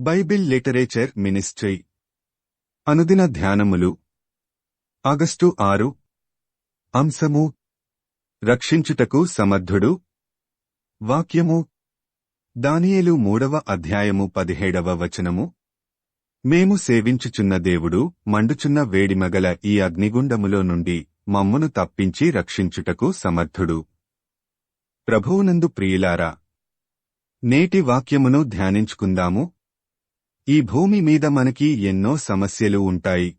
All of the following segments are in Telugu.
Bible literature ministry. అనుదిన ధ్యానములు. ఆగస్టు ఆరు. అంశము. రక్షించుటకు సమర్థుడు. వాక్యము. దానియేలు మూడవ అధ్యాయము పదిహేడవ వచనము. మేము సేవించుచున్న దేవుడు మండుచున్న వేడిమగల ఈ అగ్నిగుండములో నుండి మమ్మును తప్పించి రక్షించుటకు సమర్థుడు. ప్రభువునందు ప్రియులారా నేటి వాక్యమును ధ్యానించుకుందాము. ఈ భూమి మీద మనకి ఎన్నో సమస్యలు ఉంటాయి.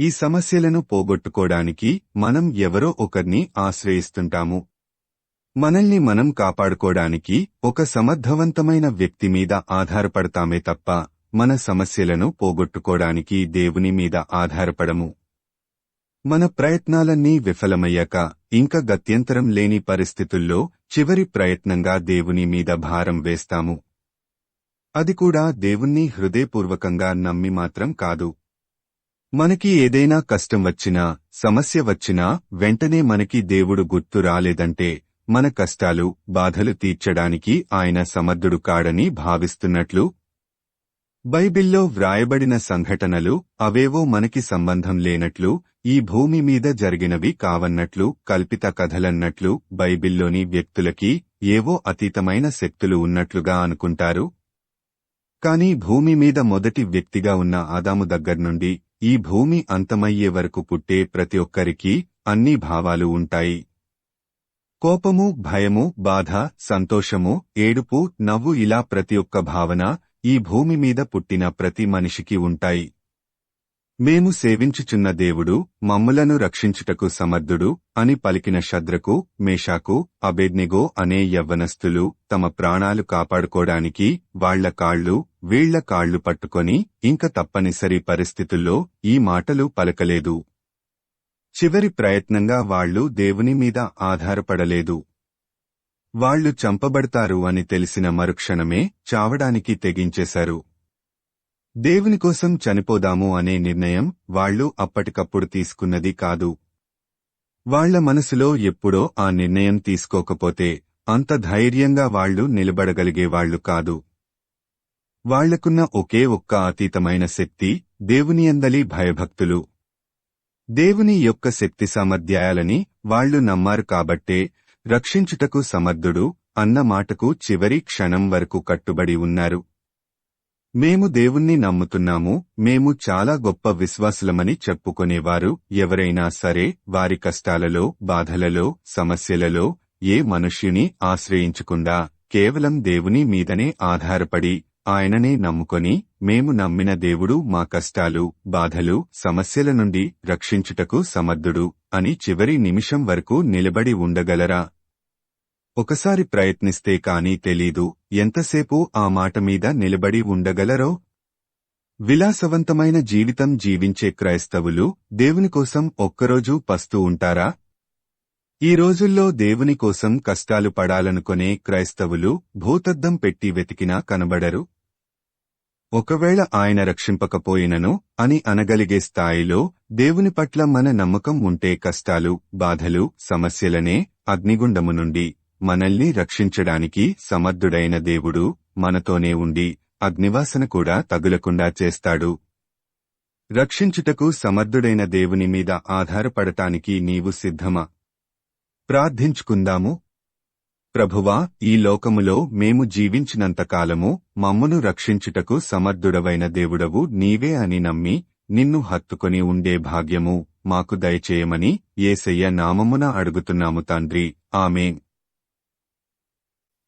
ఈ సమస్యలను పోగొట్టుకోడానికి మనం ఎవరో ఒకరిని ఆశ్రయిస్తుంటాము. మనల్ని మనం కాపాడుకోడానికి ఒక సమర్థవంతమైన వ్యక్తి మీద ఆధారపడతామే తప్ప మన సమస్యలను పోగొట్టుకోడానికి దేవుని మీద ఆధారపడము. మన ప్రయత్నాలన్నీ విఫలమయ్యాక ఇంక గత్యంతరం లేని పరిస్థితుల్లో చివరి ప్రయత్నంగా దేవుని మీద భారం వేస్తాము. అది కూడా దేవుణ్ణి హృదయపూర్వకంగా నమ్మి మాత్రం కాదు. మనకి ఏదైనా కష్టం వచ్చినా సమస్య వచ్చినా వెంటనే మనకి దేవుడు గుర్తు రాలేదంటే మన కష్టాలు బాధలు తీర్చడానికి ఆయన సమర్థుడు కాడని భావిస్తున్నట్లు బైబిల్లో వ్రాయబడిన సంఘటనలు అవేవో మనకి సంబంధం లేనట్లు ఈ భూమి మీద జరిగినవి కావన్నట్లు కల్పిత కథలన్నట్లు బైబిల్లోని వ్యక్తులకి ఏవో అతీతమైన శక్తులు ఉన్నట్లుగా అనుకుంటారు. కాని భూమి మీద మొదటి వ్యక్తిగా ఉన్న ఆదాము దగ్గర్నుండి ఈ భూమి అంతమయ్యే వరకు పుట్టే ప్రతి ఒక్కరికీ అన్ని భావాలు ఉంటాయి. కోపము భయము బాధ సంతోషము ఏడుపు నవ్వు ఇలా ప్రతి ఒక్క భావన ఈ భూమి మీద పుట్టిన ప్రతి మనిషికి ఉంటాయి. మేము సేవించుచున్న దేవుడు మమ్ములను రక్షించుటకు సమర్థుడు అని పలికిన శద్రకు మేషాకు అబెద్నిగో అనే యవ్వనస్తులు తమ ప్రాణాలు కాపాడుకోడానికి వాళ్ళ కాళ్ళు వీళ్ళ కాళ్ళు పట్టుకొని ఇంక తప్పనిసరి పరిస్థితుల్లో ఈ మాటలు పలకలేదు. చివరి ప్రయత్నంగా వాళ్ళు దేవుని మీద ఆధారపడలేదు. వాళ్ళు చంపబడతారు అని తెలిసిన మరుక్షణమే చావడానికి తెగించేశారు. దేవుని కోసం చనిపోదాము అనే నిర్ణయం వాళ్ళు అప్పటికప్పుడు తీసుకున్నది కాదు. వాళ్ళ మనసులో ఎప్పుడో ఆ నిర్ణయం తీసుకోకపోతే అంత ధైర్యంగా వాళ్ళు నిలబడగలిగేవాళ్ళు కాదు. వాళ్ళకున్న ఒకే ఒక్క అతీతమైన శక్తి దేవునియందలి భయభక్తులు. దేవుని యొక్క శక్తి సామర్థ్యాలని వాళ్ళు నమ్మారు కాబట్టే రక్షించుటకు సమర్థుడు అన్న మాటకు చివరి క్షణం వరకు కట్టుబడి ఉన్నారు. మేము దేవుణ్ణి నమ్ముతున్నాము మేము చాలా గొప్ప విశ్వాసులమని చెప్పుకునేవారు. ఎవరైనా సరే వారి కష్టాలలో బాధలలో సమస్యలలో ఏ మనుష్యుని ఆశ్రయించకుండా కేవలం దేవుని మీదనే ఆధారపడి ఆయననే నమ్ముకొని మేము నమ్మిన దేవుడు మా కష్టాలు బాధలు సమస్యల నుండి రక్షించుటకు సమర్థుడు అని చివరి నిమిషం వరకు నిలబడి ఉండగలరా? ఒకసారి ప్రయత్నిస్తే కానీ తెలీదు ఎంతసేపు ఆ మాట మీద నిలబడి ఉండగలరో? విలాసవంతమైన జీవితం జీవించే క్రైస్తవులు దేవుని కోసం ఒక్కరోజు పస్తూ ఉంటారా? ఈ రోజుల్లో దేవుని కోసం కష్టాలు పడాలనుకునే క్రైస్తవులు భూతద్దం పెట్టి వెతికినా కనబడరు. ఒకవేళ ఆయన రక్షింపకపోయినను అని అనగలిగే స్థాయిలో దేవుని పట్ల మన నమ్మకం ఉంటే కష్టాలు బాధలు సమస్యలనే అగ్నిగుండము నుండి మనల్ని రక్షించడానికి సమర్థుడైన దేవుడు మనతోనే ఉండి అగ్నివాసన కూడా తగులకుండా చేస్తాడు. రక్షించుటకు సమర్థుడైన దేవుని మీద ఆధారపడటానికి నీవు సిద్ధమా? ప్రార్థించుకుందాము. ప్రభువా ఈ లోకములో మేము జీవించినంతకాలము మమ్మును రక్షించుటకు సమర్థుడవైన దేవుడవు నీవే అని నమ్మి నిన్ను హత్తుకొని ఉండే భాగ్యము మాకు దయచేయమని ఏసయ్య నామమున అడుగుతున్నాము తండ్రి. ఆమె